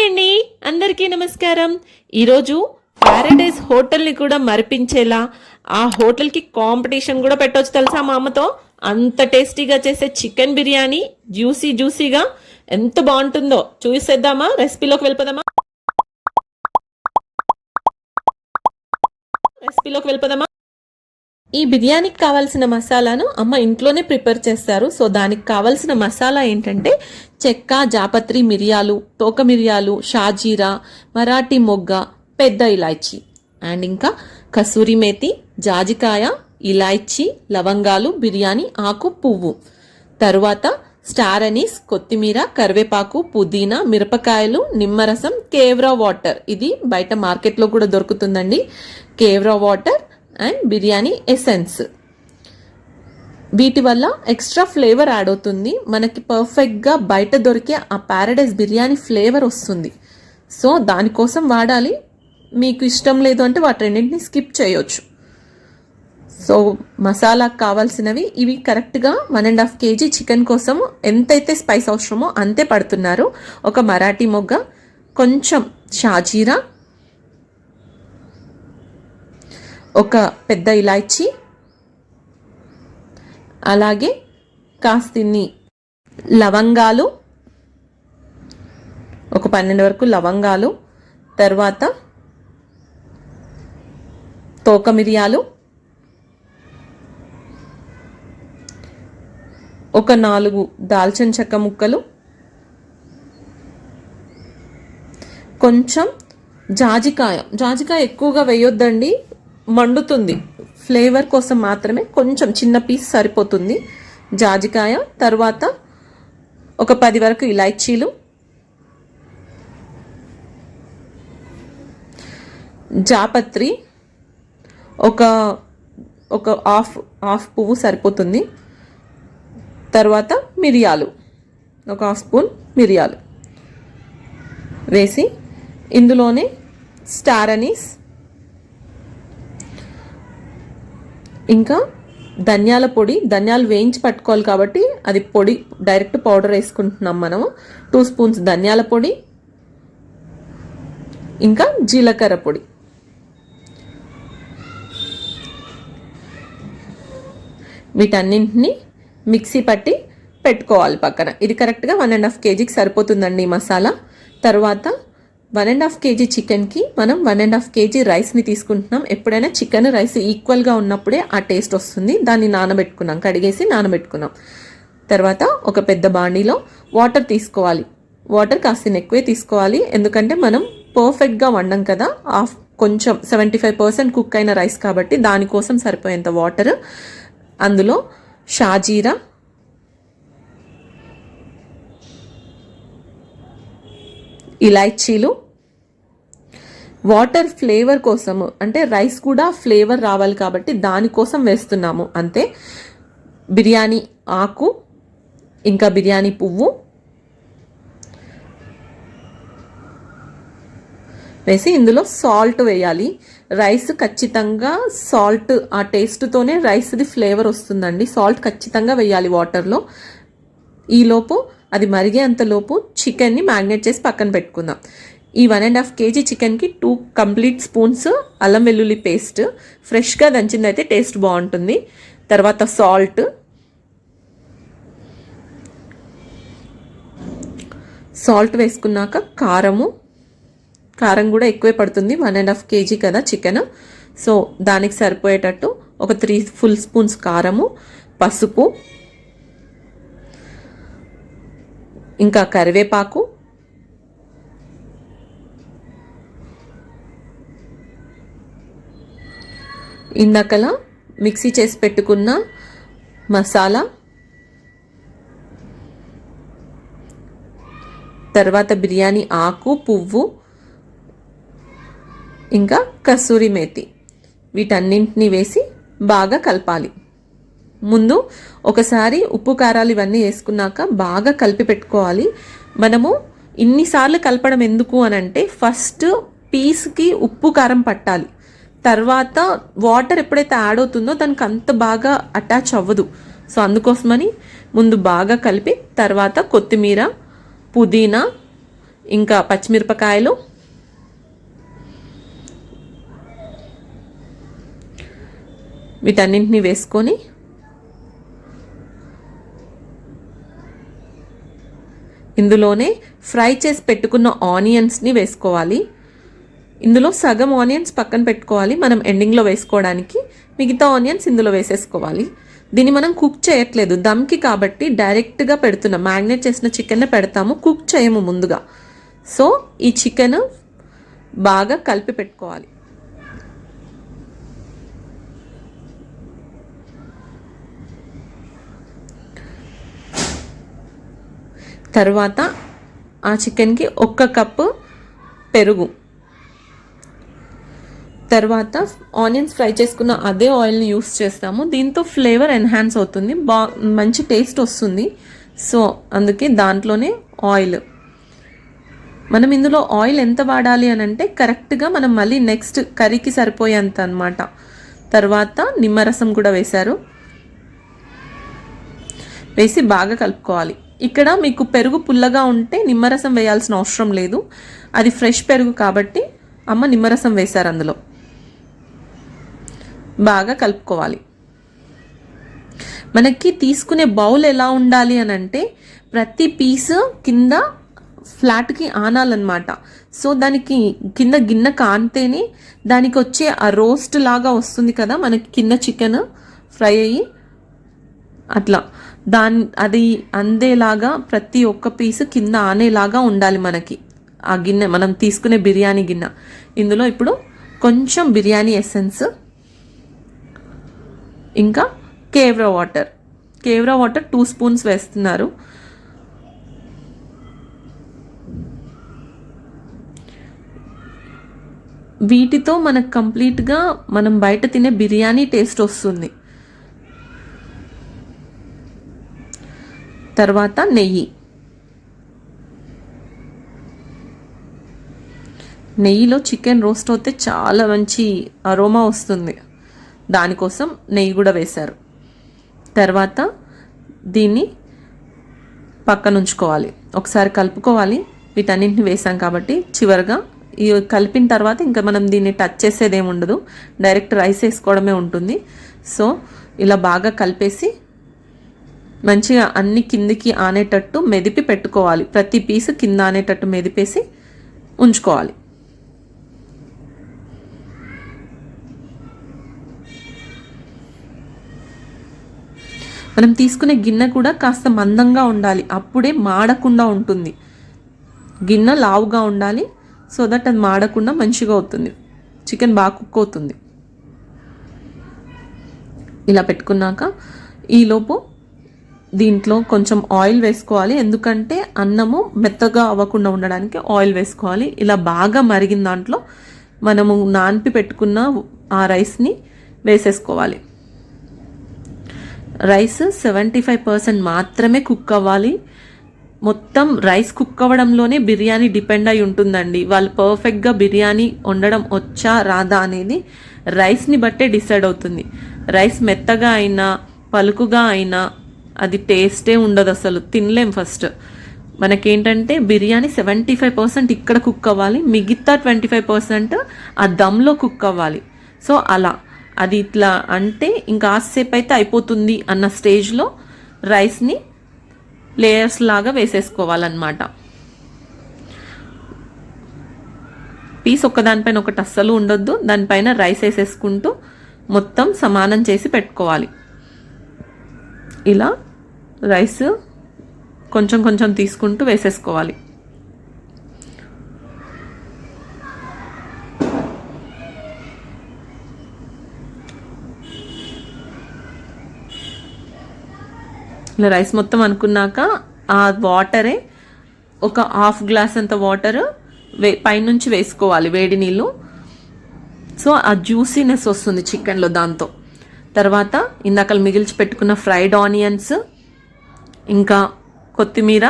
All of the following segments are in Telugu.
హాయ్ అండి. అందరికీ నమస్కారం. ఈరోజు ప్యారడైజ్ హోటల్ని కూడా మరిపించేలా ఆ హోటల్కి కాంపిటీషన్ కూడా పెట్టవచ్చు తెలుసా మా అమ్మతో? అంత టేస్టీగా చేసే చికెన్ బిర్యానీ జ్యూసీ జ్యూసీగా ఎంత బాగుంటుందో చూసేద్దామా? రెసిపీలోకి వెళ్ళిపోదామా? రెసిపీలోకి వెళ్ళిపోదామా? ఈ బిర్యానీకి కావాల్సిన మసాలాను అమ్మ ఇంట్లోనే ప్రిపేర్ చేస్తారు. సో దానికి కావాల్సిన మసాలా ఏంటంటే చెక్క జాపత్రి మిరియాలు తోక మిరియాలు షాజీరా మరాఠీ మొగ్గ పెద్ద ఇలాచి అండ్ ఇంకా కసూరి మేతి జాజికాయ ఇలాచి లవంగాలు బిర్యానీ ఆకు పువ్వు. తరువాత స్టార్ అనీస్ కొత్తిమీర కరివేపాకు పుదీనా మిరపకాయలు నిమ్మరసం కేవ్రా వాటర్. ఇది బయట మార్కెట్లో కూడా దొరుకుతుందండి. Kewra water and biryani essence వీటి వల్ల ఎక్స్ట్రా ఫ్లేవర్ యాడ్ అవుతుంది. మనకి పర్ఫెక్ట్గా బయట దొరికే ఆ ప్యారడైజ్ బిర్యానీ ఫ్లేవర్ వస్తుంది. సో దానికోసం వాడాలి. మీకు ఇష్టం లేదు అంటే వాటి రెండింటిని స్కిప్ చేయొచ్చు. సో మసాలాకు కావాల్సినవి ఇవి కరెక్ట్గా one and half KG chicken కోసం ఎంతైతే స్పైస్ అవసరమో అంతే పడుతున్నారు. ఒక మరాఠీ మొగ్గ కొంచెం షాజీరా ఒక పెద్ద ఇలాచి అలాగే కాస్తిన్ని లవంగాలు ఒక పన్నెండు వరకు లవంగాలు తర్వాత తోక మిరియాలు ఒక నాలుగు దాల్చిన చెక్క ముక్కలు కొంచెం జాజికాయ. జాజికాయ ఎక్కువగా వేయొద్దండి. మండుతుంది. ఫ్లేవర్ కోసం మాత్రమే కొంచెం చిన్న పీస్ సరిపోతుంది. జాజికాయ తర్వాత ఒక పది వరకు ఇలాచీలు. జాపత్రి ఒక ఒక హాఫ్ హాఫ్ పువ్వు సరిపోతుంది. తర్వాత మిరియాలు ఒక హాఫ్ స్పూన్ మిరియాలు. వేసి ఇందులోనే స్టార్ అనీస్ ఇంకా ధనియాల పొడి ధనియాలు వేయించి పట్టుకోవాలి కాబట్టి అది పొడి డైరెక్ట్ పౌడర్ వేసుకుంటున్నాం మనము. టూ స్పూన్స్ ధనియాల పొడి ఇంకా జీలకర్ర పొడి. వీటన్నింటినీ మిక్సీ పట్టి పెట్టుకోవాలి పక్కన. ఇది కరెక్ట్గా వన్ అండ్ హాఫ్ కేజీకి సరిపోతుందండి ఈ మసాలా. తర్వాత వన్ అండ్ హాఫ్ కేజీ చికెన్కి మనం వన్ అండ్ హాఫ్ కేజీ రైస్ని తీసుకుంటున్నాం. ఎప్పుడైనా చికెన్ రైస్ ఈక్వల్గా ఉన్నప్పుడే ఆ టేస్ట్ వస్తుంది. దాన్ని నానబెట్టుకున్నాం. కడిగేసి నానబెట్టుకున్నాం. తర్వాత ఒక పెద్ద బాండీలో వాటర్ తీసుకోవాలి. వాటర్ కాస్త ఎక్కువే తీసుకోవాలి. ఎందుకంటే మనం పర్ఫెక్ట్గా వండం కదా. హాఫ్ కొంచెం సెవెంటీ ఫైవ్ పర్సెంట్ కుక్ అయిన రైస్ కాబట్టి దానికోసం సరిపోయేంత వాటర్. అందులో షాజీరా ఇలాచీలు. వాటర్ ఫ్లేవర్ కోసము అంటే రైస్ కూడా ఫ్లేవర్ రావాలి కాబట్టి దానికోసం వేస్తున్నాము. అంతే. బిర్యానీ ఆకు ఇంకా బిర్యానీ పువ్వు. వేసి ఇందులో సాల్ట్ వేయాలి. రైస్ ఖచ్చితంగా సాల్ట్ ఆ టేస్ట్తోనే రైస్ది ఫ్లేవర్ వస్తుందండి. సాల్ట్ ఖచ్చితంగా వేయాలి వాటర్లో. ఈలోపు అది మరిగేంతలోపు చికెన్ని మ్యాగ్నేట్ చేసి పక్కన పెట్టుకుందాం. ఈ వన్ అండ్ హాఫ్ కేజీ చికెన్కి టూ కంప్లీట్ స్పూన్స్ అల్లం వెల్లుల్లి పేస్ట్. ఫ్రెష్గా దంచిందైతే టేస్ట్ బాగుంటుంది. తర్వాత సాల్ట్. సాల్ట్ వేసుకున్నాక కారము. కారం కూడా ఎక్కువే పడుతుంది వన్ అండ్ హాఫ్ కేజీ కదా చికెన్. సో దానికి సరిపోయేటట్టు ఒక త్రీ ఫుల్ స్పూన్స్ కారము పసుపు ఇంకా కరివేపాకు. ఇందాకలా మిక్సీ చేసి పెట్టుకున్న మసాలా. తర్వాత బిర్యానీ ఆకు పువ్వు. ఇంకా కస్తూరి మేతి. వీటన్నింటినీ వేసి బాగా కలపాలి. ముందు ఒకసారి ఉప్పు కారాలు ఇవన్నీ వేసుకున్నాక బాగా కలిపి పెట్టుకోవాలి. మనము ఇన్నిసార్లు కలపడం ఎందుకు అని అంటే ఫస్ట్ పీస్కి ఉప్పు కారం పట్టాలి. తర్వాత వాటర్ ఎప్పుడైతే యాడ్ అవుతుందో దానికి అంత బాగా అటాచ్ అవ్వదు. సో అందుకోసమని ముందు బాగా కలిపి తర్వాత కొత్తిమీర పుదీనా ఇంకా పచ్చిమిరపకాయలు వీటన్నింటినీ వేసుకొని ఇందులోనే ఫ్రై చేసి పెట్టుకున్న ఆనియన్స్ని వేసుకోవాలి. ఇందులో సగం ఆనియన్స్ పక్కన పెట్టుకోవాలి మనం ఎండింగ్లో వేసుకోవడానికి. మిగతా ఆనియన్స్ ఇందులో వేసేసుకోవాలి. దీన్ని మనం కుక్ చేయట్లేదు. దమ్కి కాబట్టి డైరెక్ట్గా పెడుతున్నాం మ్యాగ్నేట్ చేసిన చికెన్ పెడతాము. కుక్ చేయము ముందుగా. సో ఈ చికెన్ బాగా కలిపి పెట్టుకోవాలి. తర్వాత ఆ చికెన్కి ఒక్క కప్పు పెరుగు. తర్వాత ఆనియన్స్ ఫ్రై చేసుకున్న అదే ఆయిల్ని యూస్ చేస్తాము. దీంతో ఫ్లేవర్ ఎన్హాన్స్ అవుతుంది. బా మంచి టేస్ట్ వస్తుంది. సో అందుకే దాంట్లోనే ఆయిల్. మనం ఇందులో ఆయిల్ ఎంత వాడాలి అని అంటే కరెక్ట్గా మనం మళ్ళీ నెక్స్ట్ కర్రీకి సరిపోయేంత అనమాట తర్వాత నిమ్మరసం కూడా వేశారు. వేసి బాగా కలుపుకోవాలి. ఇక్కడ మీకు పెరుగు పుల్లగా ఉంటే నిమ్మరసం వేయాల్సిన అవసరం లేదు. అది ఫ్రెష్ పెరుగు కాబట్టి అమ్మ నిమ్మరసం వేశారు అందులో. బాగా కలుపుకోవాలి. మనకి తీసుకునే బౌల్ ఎలా ఉండాలి అని అంటే ప్రతి పీస్ కింద ఫ్లాట్కి ఆనాలన్నమాట. సో దానికి కింద గిన్నె కాంతేనే దానికి వచ్చే ఆ రోస్ట్ లాగా వస్తుంది కదా మనకి కింద చికెన్ ఫ్రై అయ్యి అట్లా. దాని అది అందేలాగా ప్రతి ఒక్క పీసు కింద ఆనేలాగా ఉండాలి మనకి. ఆ గిన్నె మనం తీసుకునే బిర్యానీ గిన్నె. ఇందులో ఇప్పుడు కొంచెం బిర్యానీ ఎసెన్స్ ఇంకా kewra water. Kewra water two spoons వేస్తున్నారు. వీటితో మనకు కంప్లీట్గా మనం బయట తినే బిర్యానీ టేస్ట్ వస్తుంది. తర్వాత నెయ్యి. నెయ్యిలో చికెన్ రోస్ట్ అవుతే చాలా మంచి అరోమా వస్తుంది. దానికోసం నెయ్యి కూడా వేశారు. తర్వాత దీన్ని పక్కన ఉంచుకోవాలి ఒకసారి కలుపుకోవాలి. వీటన్నింటిని వేసాం కాబట్టి చివరిగా ఈ కలిపిన తర్వాత ఇంకా మనం దీన్ని టచ్ చేసేది ఏమి ఉండదు. డైరెక్ట్ రైస్ వేసుకోవడమే ఉంటుంది. సో ఇలా బాగా కలిపేసి మంచిగా అన్ని కిందికి ఆనేటట్టు మెదిపి పెట్టుకోవాలి. ప్రతి పీసు కింద ఆనేటట్టు మెదిపేసి ఉంచుకోవాలి. మనం తీసుకునే గిన్నె కూడా కాస్త మందంగా ఉండాలి. అప్పుడే మాడకుండా ఉంటుంది. గిన్నె లావుగా ఉండాలి. సో దట్ అది మాడకుండా మంచిగా అవుతుంది. చికెన్ బాగా కుక్ అవుతుంది. ఇలా పెట్టుకున్నాక ఈలోపు దీంట్లో కొంచెం ఆయిల్ వేసుకోవాలి. ఎందుకంటే అన్నము మెత్తగా అవ్వకుండా ఉండడానికి ఆయిల్ వేసుకోవాలి. ఇలా బాగా మరిగిన దాంట్లో మనము నాన్పి పెట్టుకున్న ఆ రైస్ని వేసేసుకోవాలి. రైస్ సెవెంటీ ఫైవ్ పర్సెంట్ మాత్రమే కుక్ అవ్వాలి. మొత్తం రైస్ కుక్ అవ్వడంలోనే బిర్యానీ డిపెండ్ అయి ఉంటుందండి. వాళ్ళు పర్ఫెక్ట్గా బిర్యానీ వండడం వచ్చా రాదా అనేది రైస్ని బట్టే డిసైడ్ అవుతుంది. రైస్ మెత్తగా అయినా పలుకుగా అయినా అది టేస్టే ఉండదు అసలు. తినలేం ఫస్ట్ మనకేంటంటే బిర్యానీ సెవెంటీ ఫైవ్ పర్సెంట్ ఇక్కడ కుక్ అవ్వాలి మిగతా ట్వంటీ ఫైవ్ పర్సెంట్ ఆ దమ్లో కుక్ అవ్వాలి. సో అలా. అది ఇట్లా అంటే ఇంకా ఆసేపు అయితే అయిపోతుంది అన్న స్టేజ్లో రైస్ని లేయర్స్ లాగా వేసేసుకోవాలన్నమాట. పీస్ ఒక్కదానిపైన ఒకటి అస్సలు ఉండొద్దు. దానిపైన రైస్ వేసేసుకుంటూ మొత్తం సమానం చేసి పెట్టుకోవాలి. ఇలా రైస్ కొంచెం కొంచెం తీసుకుంటూ వేసేసుకోవాలి. ఇలా రైస్ మొత్తం అనుకున్నాక ఆ వాటరే ఒక హాఫ్ గ్లాస్ అంత వాటర్ వే పైనుంచి వేసుకోవాలి వేడి నీళ్ళు. సో ఆ జ్యూసీనెస్ వస్తుంది చికెన్లో దాంతో. తర్వాత ఇందాక మిగిల్చి పెట్టుకున్న ఫ్రైడ్ ఆనియన్స్ ఇంకా కొత్తిమీర.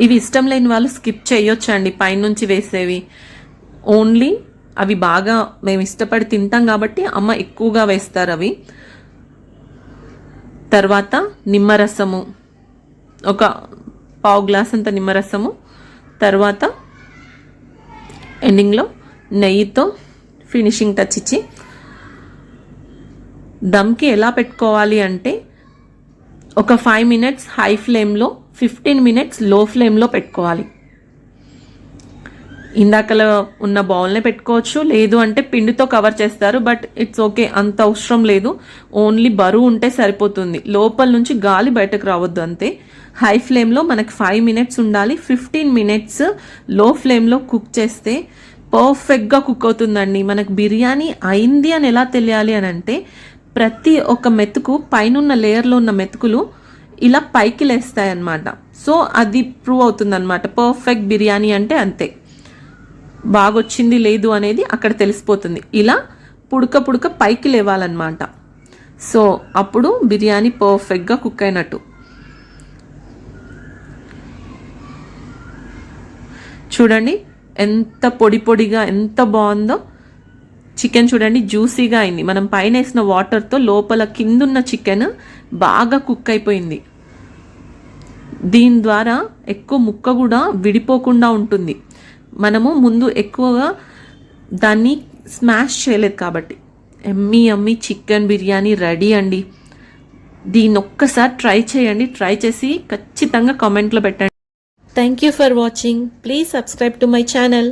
ఇవి ఇష్టం లేని వాళ్ళు స్కిప్ చేయొచ్చండి పైనుంచి వేసేవి. ఓన్లీ అవి బాగా మేము ఇష్టపడి తింటాం కాబట్టి అమ్మ ఎక్కువగా వేస్తారు అవి. తర్వాత నిమ్మరసము. ఒక పావు గ్లాస్ అంత నిమ్మరసము. తర్వాత ఎండింగ్లో నెయ్యితో ఫినిషింగ్ టచ్ ఇచ్చి దమ్కి ఎలా పెట్టుకోవాలి అంటే ఒక ఫైవ్ మినిట్స్ హై ఫ్లేమ్లో ఫిఫ్టీన్ మినిట్స్లో ఫ్లేమ్లో పెట్టుకోవాలి. ఇందాకలో ఉన్న బౌల్నే పెట్టుకోవచ్చు. లేదు అంటే పిండితో కవర్ చేస్తారు బట్ ఇట్స్ ఓకే అంత అవసరం లేదు. ఓన్లీ బరువు ఉంటే సరిపోతుంది. లోపల నుంచి గాలి బయటకు రావద్దు అంతే. హై ఫ్లేమ్లో మనకి ఫైవ్ మినిట్స్ ఉండాలి. ఫిఫ్టీన్ మినిట్స్లో ఫ్లేమ్లో కుక్ చేస్తే పర్ఫెక్ట్గా కుక్ అవుతుందండి. మనకు బిర్యానీ అయింది అని ఎలా తెలియాలి అని అంటే ప్రతి ఒక్క మెతుకు పైనున్న లేయర్లో ఉన్న మెతుకులు ఇలా పైకి లేస్తాయి అన్నమాట సో అది ప్రూవ్ అవుతుంది అనమాట పర్ఫెక్ట్ బిర్యానీ అంటే అంతే. బాగొచ్చింది లేదు అనేది అక్కడ తెలిసిపోతుంది. ఇలా పుడక పుడక పైకి లేవాలన్నమాట. సో అప్పుడు బిర్యానీ పర్ఫెక్ట్గా కుక్ అయినట్టు. చూడండి ఎంత పొడి పొడిగా ఎంత బాగుందో. చికెన్ చూడండి జ్యూసీగా అయింది. మనం పైన వేసిన వాటర్తో లోపల కిందున్న చికెన్ బాగా కుక్ అయిపోయింది. దీని ద్వారా ఎక్కువ ముక్క కూడా విడిపోకుండా ఉంటుంది. మనము ముందు ఎక్కువగా దాన్ని స్మాష్ చేయలేదు కాబట్టి. ఎమ్మి అమ్మి చికెన్ బిర్యానీ రెడీ అండి. దీన్ని ఒక్కసారి ట్రై చేయండి. ట్రై చేసి ఖచ్చితంగా కామెంట్లో పెట్టండి. Thank you for watching please subscribe to my channel